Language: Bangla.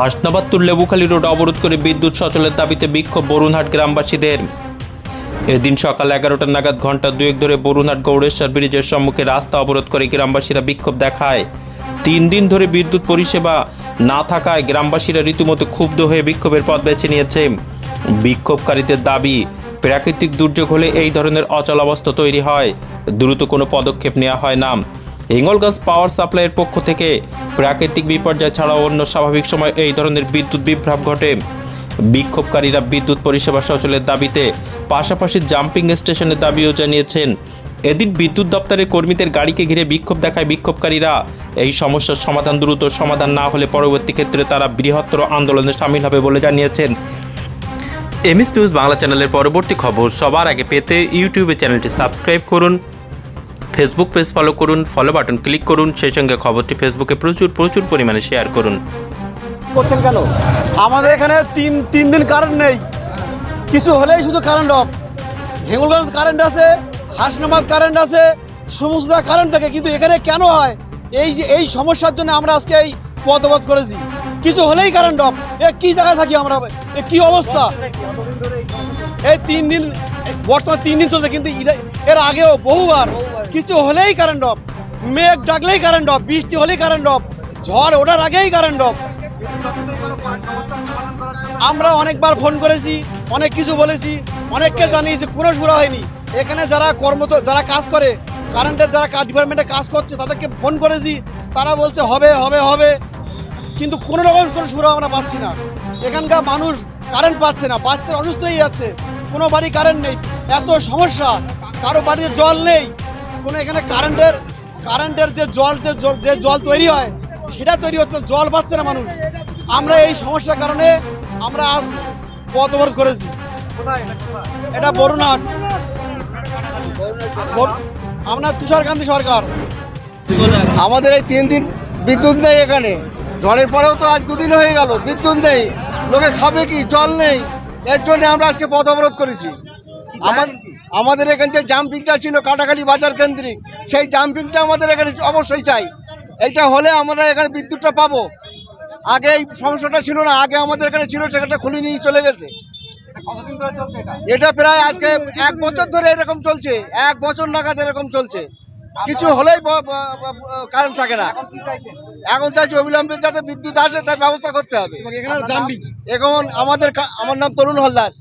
হাসনাবাদ তুর লেবুখালী রোড অবরোধ করে বিদ্যুৎ সচলের দাবিতে বিক্ষোভ বরুণহাট গ্রামবাসীদের। এদিন সকাল এগারোটা নাগাদ ঘণ্টা দুয়েক ধরে বরুণহাট গৌড়েশ্বর ব্রিজের সম্মুখে রাস্তা অবরোধ করে গ্রামবাসীরা বিক্ষোভ দেখায়। তিন দিন ধরে বিদ্যুৎ পরিষেবা না থাকায় গ্রামবাসীরা রীতিমতো ক্ষুব্ধ হয়ে বিক্ষোভের পথ বেছে নিয়েছে। বিক্ষোভকারীদের দাবি, প্রাকৃতিক দুর্যোগ হলে এই ধরনের অচলাবস্থা তৈরি হয়। দ্রুত কোনো পদক্ষেপ নেওয়া হয় না। হিঙ্গলগঞ্জ পাওয়ার সাপ্লাইয়ের পক্ষ থেকে প্রাকৃতিক বিপর্যয় ছাড়াও অন্য স্বাভাবিক সময় এই ধরনের বিদ্যুৎ বিভ্রাট ঘটে। বিক্ষোভকারীরা বিদ্যুৎ পরিষেবা সচলের দাবিতে পাশাপাশি জাম্পিং স্টেশনের দাবিও জানিয়েছেন। এদিন বিদ্যুৎ দপ্তরের কর্মীদের গাড়িকে ঘিরে বিক্ষোভ দেখায় বিক্ষোভকারীরা। এই সমস্যার সমাধান দ্রুত সমাধান না হলে পরবর্তী ক্ষেত্রে তারা বৃহত্তর আন্দোলনে সামিল হবে বলে জানিয়েছেন। এমএস নিউজ বাংলা চ্যানেলের পরবর্তী খবর সবার আগে পেতে ইউটিউবে চ্যানেলটি সাবস্ক্রাইব করুন। ফেসবুক পেজ ফলো করুন ফলো বাটন ক্লিক করুন, সেই সঙ্গে খবরটি ফেসবুকে প্রচুর প্রচুর পরিমাণে শেয়ার করুন। করছেন কেন? আমাদের এখানে তিন তিন দিন কারেন্ট নেই। কিছু হলেই শুধু কারেন্ট অফ হেঙ্গুলগঞ্জ কারেন্ট আছে, হাসনাবাদ কারেন্ট আছে সমস্ত কারেন্ট থাকে, কিন্তু এখানে কেন হয়? এই যে, এই সমস্যার জন্য আমরা আজকে এই পদবোধ করেছি। কিছু হলেই কারেন্ট অফ এ কি জায়গায় থাকি আমরা? এ কি অবস্থা? এই তিন দিন, বর্তমান তিন দিন চলছে, কিন্তু এর আগেও বহুবার কিছু হলেই কারেন্ট অফ মেঘ ডাকলেই কারেন্ট অফ বৃষ্টি হলেই কারেন্ট অফ ঝড় ওঠার আগেই কারেন্ট অফ আমরা অনেকবার ফোন করেছি, অনেক কিছু বলেছি, অনেককে জানিয়েছি, কোনো সুরা হয়নি। এখানে যারা কর্মত, যারা কাজ করে কারেন্টের যারা ডিপার্টমেন্টে কাজ করছে, তাদেরকে ফোন করেছি, তারা বলছে, হবে হবে হবে। কিন্তু কোনো রকম কোনো সুরা আমরা পাচ্ছি না। এখানকার মানুষ কারেন্ট পাচ্ছে না বাচ্চা অসুস্থ হয়ে যাচ্ছে, কোনো বাড়ি কারেন্ট নেই। এত সমস্যা, কারও বাড়িতে জল নেই। কোনো এখানে কারেন্টের কারেন্টের যে জল যে জল- যে জল তৈরি হয় সেটা তৈরি হচ্ছে জল পাচ্ছে না মানুষ। আমরা এই সমস্যার কারণে আমরা আজ পথ অবরোধ করেছি। এটা বরুণহাট বর- আপনার তুষারকান্তি সরকার। আমাদের এই তিন দিন বিদ্যুৎ নেই এখানে। ঝড়ের পরেও তো আজ দুদিন হয়ে গেল বিদ্যুৎ নেই। লোকে খাবে কি? জল নেই। এর জন্য আমরা আজকে পথ অবরোধ করেছি। আমার- আমাদের এখানে যে জাম্পিংটা ছিল কাটাখালি বাজার কেন্দ্রিক সেই জাম্পিংটা আমাদের এখানে অবশ্যই চাই। এটা হলে আমরা এখানে বিদ্যুৎটা পাবো। আগে এই সমস্যাটা ছিল না আগে আমাদের এখানে ছিল সেখানটা খুলে নিয়ে চলে গেছে। এটা? প্রায় আজকে এক বছর ধরে এরকম চলছে এক বছর নাগাদ এরকম চলছে। কিছু হলেই কারেন্ট থাকে না। এখন চাইছি অবিলম্বে যাতে বিদ্যুৎ আসে তার ব্যবস্থা করতে হবে। এখানে আমাদের আমার নাম তরুণ হলদার।